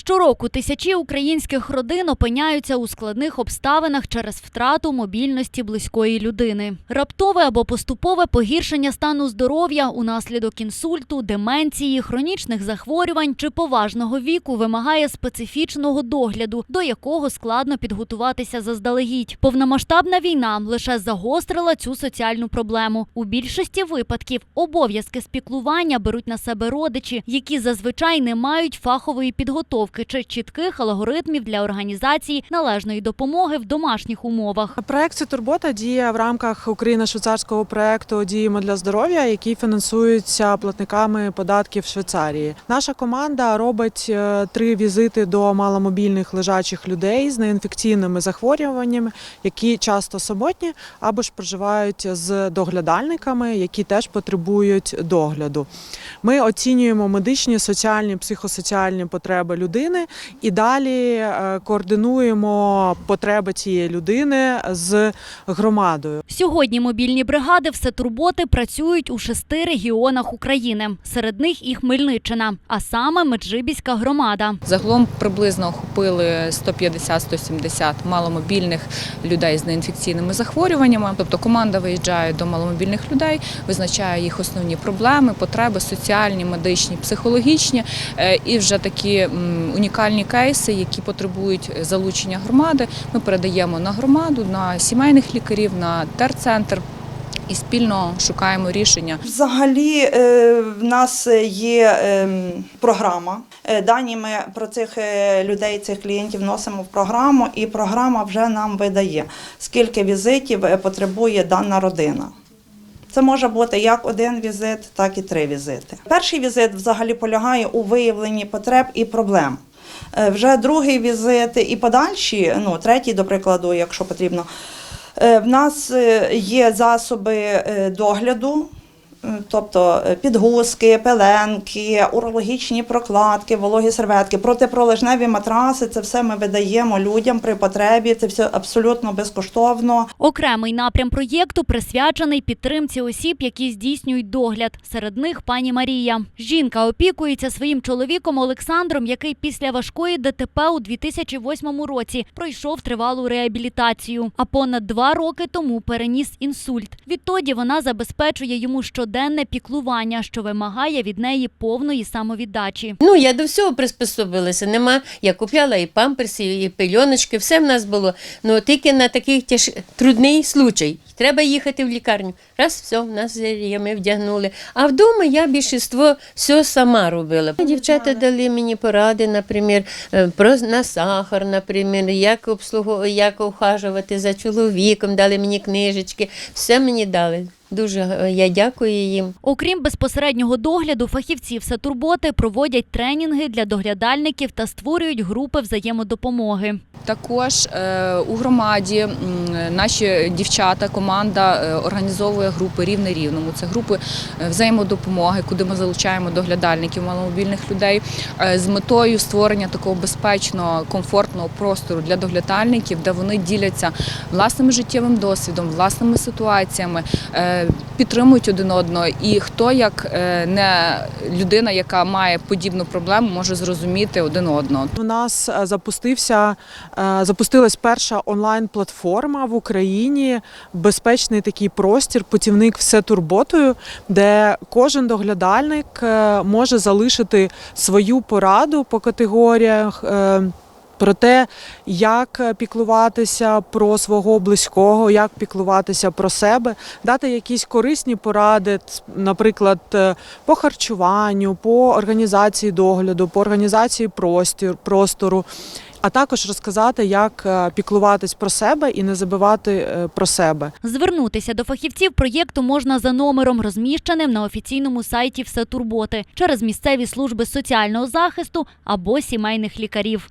Щороку тисячі українських родин опиняються у складних обставинах через втрату мобільності близької людини. Раптове або поступове погіршення стану здоров'я унаслідок інсульту, деменції, хронічних захворювань чи поважного віку вимагає специфічного догляду, до якого складно підготуватися заздалегідь. Повномасштабна війна лише загострила цю соціальну проблему. У більшості випадків обов'язки спіклування беруть на себе родичі, які зазвичай не мають фахової підготовки чи чітких алгоритмів для організації належної допомоги в домашніх умовах. Проект «Це турбота діє в рамках Україно-швейцарського проекту Діємо для здоров'я, який фінансується платниками податків Швейцарії. Наша команда робить е, три візити до маломобільних лежачих людей з неінфекційними захворюваннями, які часто самотні або ж проживають з доглядальниками, які теж потребують догляду. Ми оцінюємо медичні, соціальні, психосоціальні потреби людини і далі е, координуємо потреби цієї людини з громадою. Сьогодні мобільні бригади «Всетурботи» працюють у шести регіонах України. Серед них і Хмельниччина, а саме Меджибіська громада. Загалом приблизно охопили 150-170 маломобільних людей з неінфекційними захворюваннями. Тобто команда виїжджає до маломобільних людей, визначає їх основні проблеми, потреби соціальні, медичні, психологічні Е, і вже такі унікальні кейси, які потребують залучення громади. Ми передаємо на громаду, на сімейних лікарів, на терцентр. І спільно шукаємо рішення. Взагалі е, в нас є ем, програма. Е, Дані ми про цих е, людей, цих клієнтів вносимо в програму, і програма вже нам видає, скільки візитів е, потребує дана родина. Це може бути як один візит, так і три візити. Перший візит взагалі полягає у виявленні потреб і проблем. Е, Вже другий візит і подальші, ну третій, до прикладу, якщо потрібно. Е, В нас е, є засоби догляду, тобто е, підгузки, пеленки, урологічні прокладки, вологі серветки, протипролежневі матраси. Це все ми видаємо людям при потребі. Це все абсолютно безкоштовно. Окремий напрям проєкту присвячений підтримці осіб, які здійснюють догляд. Серед них пані Марія. Жінка опікується своїм чоловіком Олександром, який після важкої ДТП у 2008 році пройшов тривалу реабілітацію. А понад два роки тому переніс інсульт. Відтоді вона забезпечує йому щоденне піклування, що вимагає від неї повної самовіддачі. Ну, я до всього приспособилася. Нема. Я купляла і памперси, і пельоночки, все в нас було. Ну тільки на такий тяж... трудний случай. Треба їхати в лікарню. Раз, все, в нас ми вдягнули. А вдома я більшість все сама робила. Дівчата дали мені поради, наприклад, е, про на сахар, наприклад, як обслугу, як ухажувати за чоловіком, дали мені книжечки, все мені дали. Дуже е, я дякую їм. Окрім безпосереднього догляду, фахівці «Всетурботи» проводять тренінги для доглядальників та створюють групи взаємодопомоги. Також е, у громаді наші дівчата, команда е, організовує групи рівне рівному. Це групи взаємодопомоги, куди ми залучаємо доглядальників маломобільних людей з метою створення такого безпечного, комфортного простору для доглядальників, де вони діляться власним життєвим досвідом, власними ситуаціями, підтримують один одного. І хто як е, не людина, яка має подібну проблему, може зрозуміти один одного. У нас е, запустився е, запустилась перша онлайн-платформа в Україні, безпечний такий простір, путівник все турботою, де кожен доглядальник може залишити свою пораду по категоріях. Про те, як піклуватися про свого близького, як піклуватися про себе, дати якісь корисні поради, наприклад, е, по харчуванню, по організації догляду, по організації простір, простору, а також розказати, як е, піклуватись про себе і не забувати е, про себе. Звернутися до фахівців проєкту можна за номером, розміщеним на офіційному сайті «Всетурботи» через місцеві служби соціального захисту або сімейних лікарів.